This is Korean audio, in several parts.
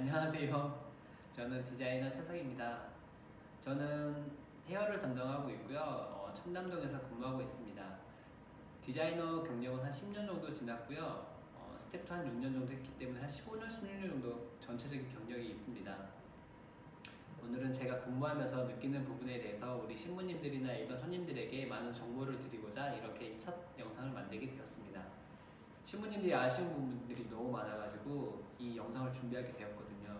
안녕하세요. 저는 디자이너 차석입니다. 저는 헤어를 담당하고 있고요. 어, 청담동에서 근무하고 있습니다. 디자이너 경력은 한 10년 정도 지났고요. 어, 스텝도 한 6년 정도 했기 때문에 한 15년, 16년 정도 전체적인 경력이 있습니다. 오늘은 제가 근무하면서 느끼는 부분에 대해서 우리 신부님들이나 일반 손님들에게 많은 정보를 드리고자 이렇게 첫 영상을 만들게 되었습니다. 신부님들이 아쉬운 부분들이 너무 많아가지고 이 영상을 준비하게 되었거든요.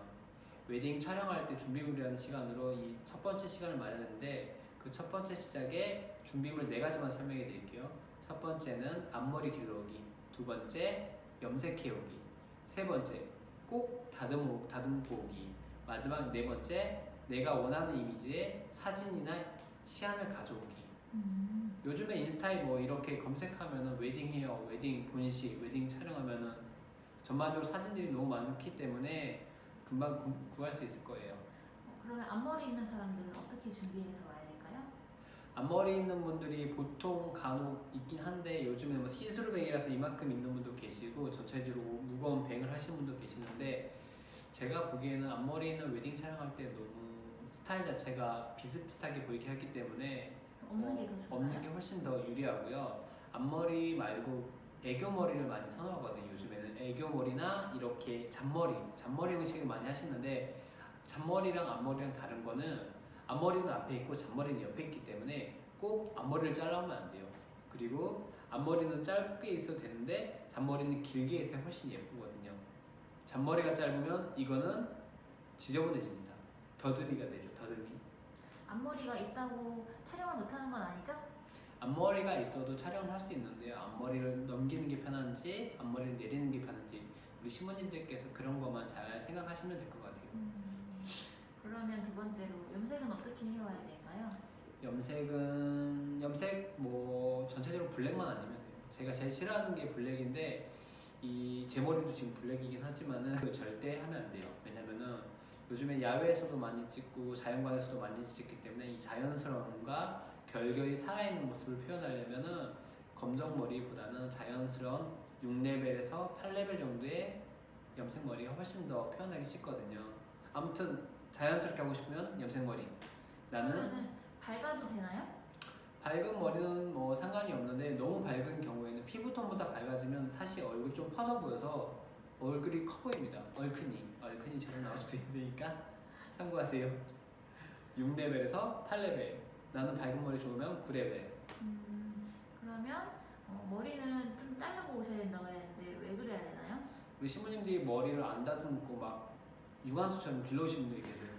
웨딩 촬영할 때 준비물이라는 시간으로 이 첫 번째 시간을 마련했는데 그 첫 번째 시작에 준비물 네 가지만 설명해 드릴게요. 첫 번째는 앞머리 길러오기, 두 번째 염색해 오기, 세 번째 꼭 다듬어, 다듬고 오기, 마지막 네 번째 내가 원하는 이미지의 사진이나 시안을 가져오기. 음. 요즘에 인스타에 뭐 이렇게 검색하면은 웨딩 헤어, 웨딩 본식, 웨딩 촬영하면은 전반적으로 사진들이 너무 많기 때문에 금방 구, 구할 수 있을 거예요. 어, 그러면 앞머리 있는 사람들은 어떻게 준비해서 와야 될까요? 앞머리 있는 분들이 보통 간혹 있긴 한데 요즘에 뭐 시스루뱅이라서 이만큼 있는 분도 계시고 전체적으로 무거운 뱅을 하시는 분도 계시는데 제가 보기에는 앞머리 있는 웨딩 촬영할 때 너무 스타일 자체가 비슷비슷하게 보이게 하기 때문에 없는 게 어, 더 좋아요? 없는 게 훨씬 더 유리하고요. 앞머리 말고 애교 머리를 많이 선호하거든요. 요즘에는 애교 머리나 이렇게 잔머리, 잔머리 형식을 많이 하시는데 잔머리랑 앞머리랑 다른 거는 앞머리는 앞에 있고 잔머리는 옆에 있기 때문에 꼭 앞머리를 잘라오면 안 돼요. 그리고 앞머리는 짧게 있어도 되는데 잔머리는 길게 있어야 훨씬 예쁘거든요. 잔머리가 짧으면 이거는 지저분해집니다. 더듬이가 되죠. 더듬이. 앞머리가 있다고 촬영을 못하는 건 아니죠? 앞머리가 있어도 촬영을 할 수 있는데요. 앞머리를 넘기는 게 편한지 앞머리를 내리는 게 편한지 우리 신부님들께서 그런 것만 잘 생각하시면 될 것 같아요. 음. 그러면 두 번째로 염색은 어떻게 해와야 될까요? 염색은 염색 뭐 전체적으로 블랙만 아니면 돼요. 제가 제일 싫어하는 게 블랙인데 이 제 머리도 지금 블랙이긴 하지만은 절대 하면 안 돼요. 왜냐면은 요즘에 야외에서도 많이 찍고 자연광에서도 많이 찍기 때문에 이 자연스러움과 결결이 살아있는 모습을 표현하려면은 검정 머리보다는 자연스러운 6레벨에서 8레벨 정도의 염색 머리가 훨씬 더 표현하기 쉽거든요. 아무튼 자연스럽게 하고 싶으면 염색 머리. 나는 밝아도 되나요? 밝은 머리는 뭐 상관이 없는데 너무 밝은 경우에는 피부톤보다 밝아지면 사실 얼굴이 좀 퍼져 보여서 얼굴이 커 보입니다. 얼큰이 얼큰이처럼 나올 수 있으니까 참고하세요. 6레벨에서 8레벨 나는 밝은 머리 좋으면 9레벨 음. 그러면 어, 머리는 좀 자르고 오셔야 된다고 그랬는데 왜 그래야 되나요? 우리 신부님들이 머리를 안 다듬고 막 유관수처럼 길러오신 분들이 계세요.